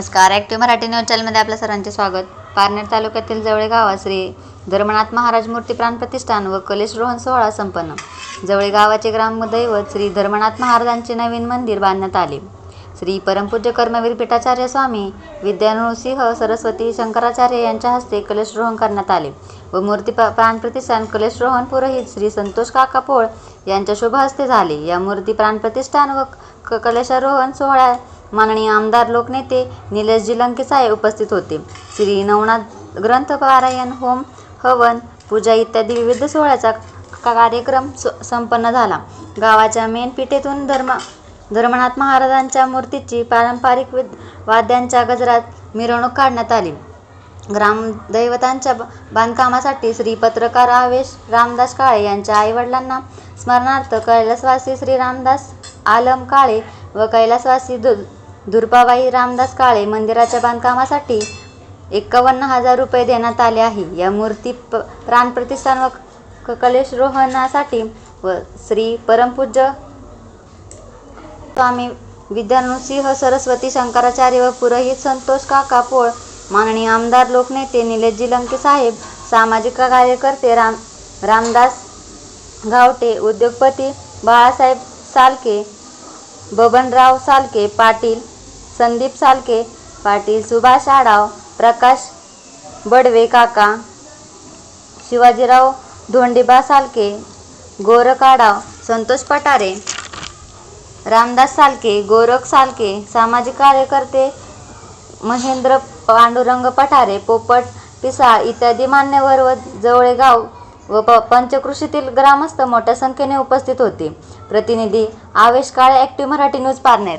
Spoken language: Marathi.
नमस्कार. ॲक्टिव्ह मराठी न्यूज चॅनलमध्ये आपल्या सर्वांचे स्वागत. पारनेर तालुक्यातील जवळे गावात श्री धर्मनाथ महाराज मूर्ती प्राण प्रतिष्ठान व कलेश रोहन सोहळा संपन्न. जवळे गावाचे ग्रामदैवत श्री धर्मनाथ महाराजांचे नवीन मंदिर बांधण्यात आले. श्री परमपूज्य कर्मवीर पीठाचार्य स्वामी विद्यानुसिंह सरस्वती शंकराचार्य यांच्या हस्ते कलशरोहण करण्यात आले व मूर्ती प- प्राण प्रतिष्ठान कलशरोहण पुरोहित श्री संतोष काका पोळ यांच्या शुभ हस्ते झाले. या मूर्ती प्राण प्रतिष्ठान व क- कलशारोहण सोहळ्या माननीय आमदार लोकनेते निलेशजी लंके साहेब उपस्थित होते. श्री नवनाथ ग्रंथ पारायण होम हवन पूजा इत्यादी विविध सोहळ्याचा का- कार्यक्रम स- संपन्न झाला. गावाच्या मेन पिठेतून धर्म धर्मनाथ महाराजांच्या मूर्तीची पारंपरिक विद वाद्यांच्या गजरात मिरवणूक काढण्यात आली. ग्रामदैवतांच्या ब- बांधकामासाठी श्री पत्रकार आवेश रामदास काळे यांच्या आईवडिलांना स्मरणार्थ कैलासवासी श्री रामदास आलम काळे व कैलासवासी दु दुर्पाबाई रामदास काळे मंदिराच्या बांधकामासाठी एकावन्न हजार रुपये देण्यात आले आहे. या मूर्ती प प्राणप्रतिष्ठान व क- व श्री परमपूज्य स्वामी विद्यानुसिंह सरस्वती शंकराचार्य व पुरोहित संतोष काका पोळ माननीय आमदार लोकनेते निलेशजी लंके साहेब सामाजिक कार्यकर्ते राम रामदास गावटे उद्योगपती बाळासाहेब सालके बबनराव सालके पाटील संदीप सालके पाटील सुभाष आडाव प्रकाश बडवे काका शिवाजीराव धोंडीबा सालके गोरख आडाव संतोष पटारे रामदास सालके गोरख सालके सामाजिक कार्यकर्ते महेंद्र पांडुरंग पठारे पोपट पिसाळ इत्यादी मान्यवर व जवळेगाव व प पंचकृषीतील ग्रामस्थ मोठ्या संख्येने उपस्थित होते. प्रतिनिधी Avesh Kale active Marathi news Parner.